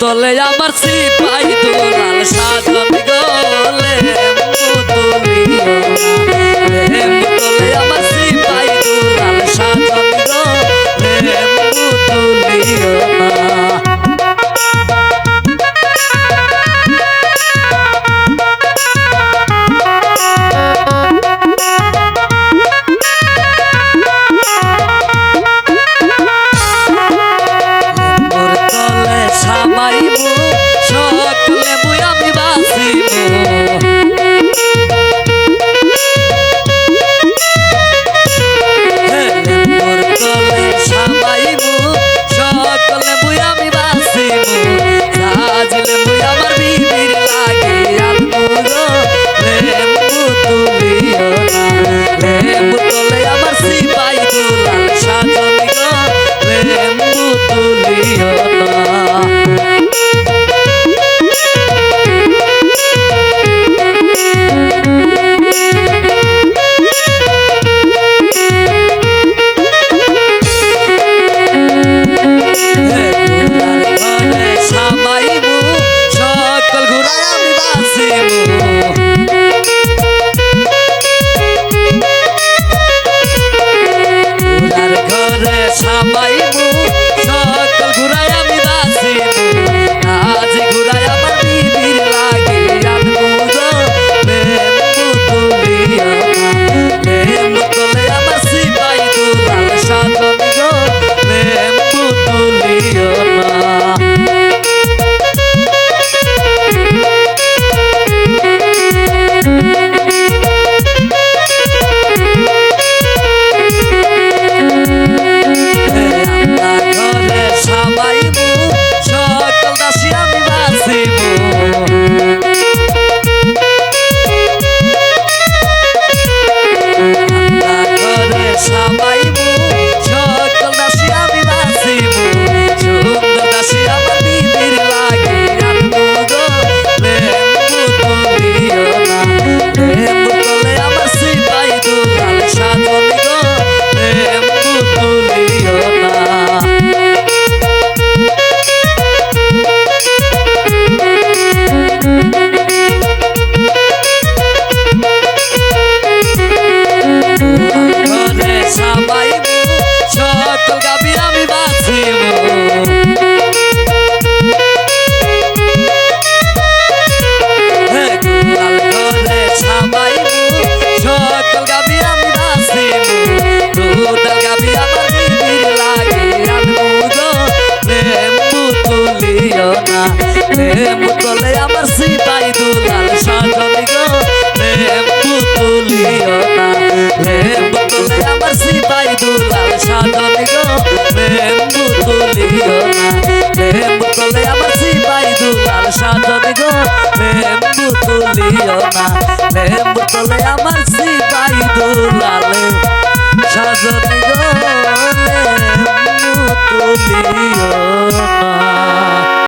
তলে আমার ঘরে প্রেম তলে আমার সিপাই দুলাল সাজনি গো। প্রেম তুলিও না প্রেম তলে আমার সিপাই দুলাল সাজনি গো। প্রেম তুলিও না প্রেম তলে আমার সিপাই দুলাল সাজনি আমার সিপাই দুলাল